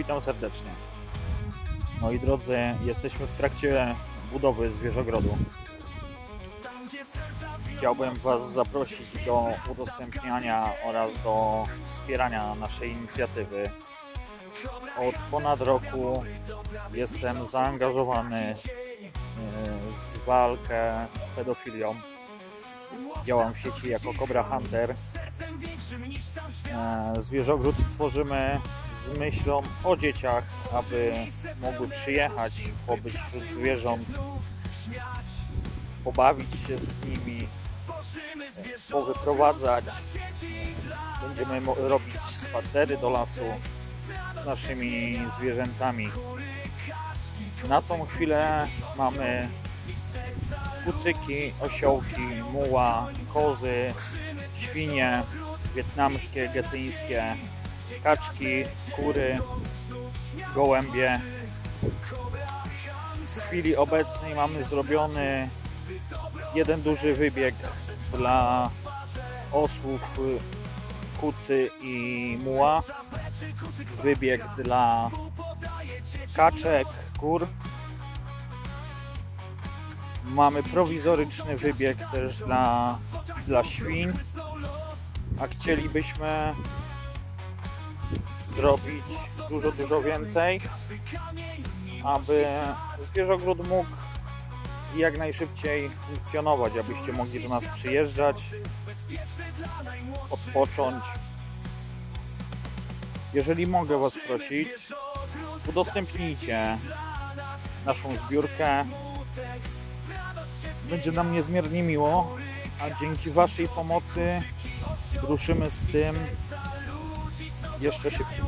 Witam serdecznie. Moi drodzy, jesteśmy w trakcie budowy zwierzogrodu. Chciałbym Was zaprosić do udostępniania oraz do wspierania naszej inicjatywy. Od ponad roku jestem zaangażowany e, w walkę z pedofilią. Działam w sieci jako Cobra Hunter. E, Zwierzogród tworzymy z myślą o dzieciach, aby mogły przyjechać, pobyć wśród zwierząt, pobawić się z nimi, powyprowadzać. Będziemy robić spacery do lasu z naszymi zwierzętami. Na tą chwilę mamy kucyki, osiołki, muła, kozy, świnie wietnamskie, getyńskie, kaczki, kury, gołębie. W chwili obecnej mamy zrobiony jeden duży wybieg dla osłów y, kucy i muła. Wybieg dla kaczek, kur. Mamy prowizoryczny wybieg też dla, dla świń. A chcielibyśmy zrobić dużo, dużo więcej, aby zwierzogród mógł jak najszybciej funkcjonować, abyście mogli do nas przyjeżdżać, odpocząć. Jeżeli mogę Was prosić, udostępnijcie naszą zbiórkę. Będzie nam niezmiernie miło, a dzięki Waszej pomocy ruszymy z tym jeszcze szybciej.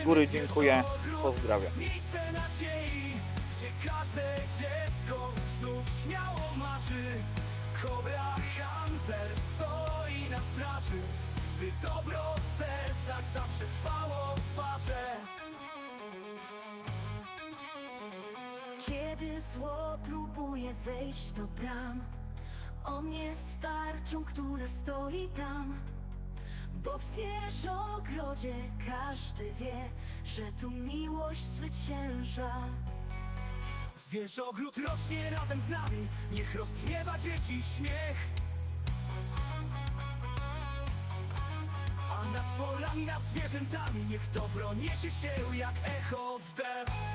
Z góry dziękuję, pozdrawiam. Cobra Hunter stoi na straży By dobro w sercach zawsze trwało w parze Kiedy zło próbuje wejść do bram On jest tarczą, która stoi tam Bo w zwierzogrodzie każdy wie Że tu miłość zwycięża. Zwierzogród rośnie razem z nami Niech rozbrzmiewa dzieci śmiech. A nad polami, nad zwierzętami Niech dobro niesie się jak echo w deszcz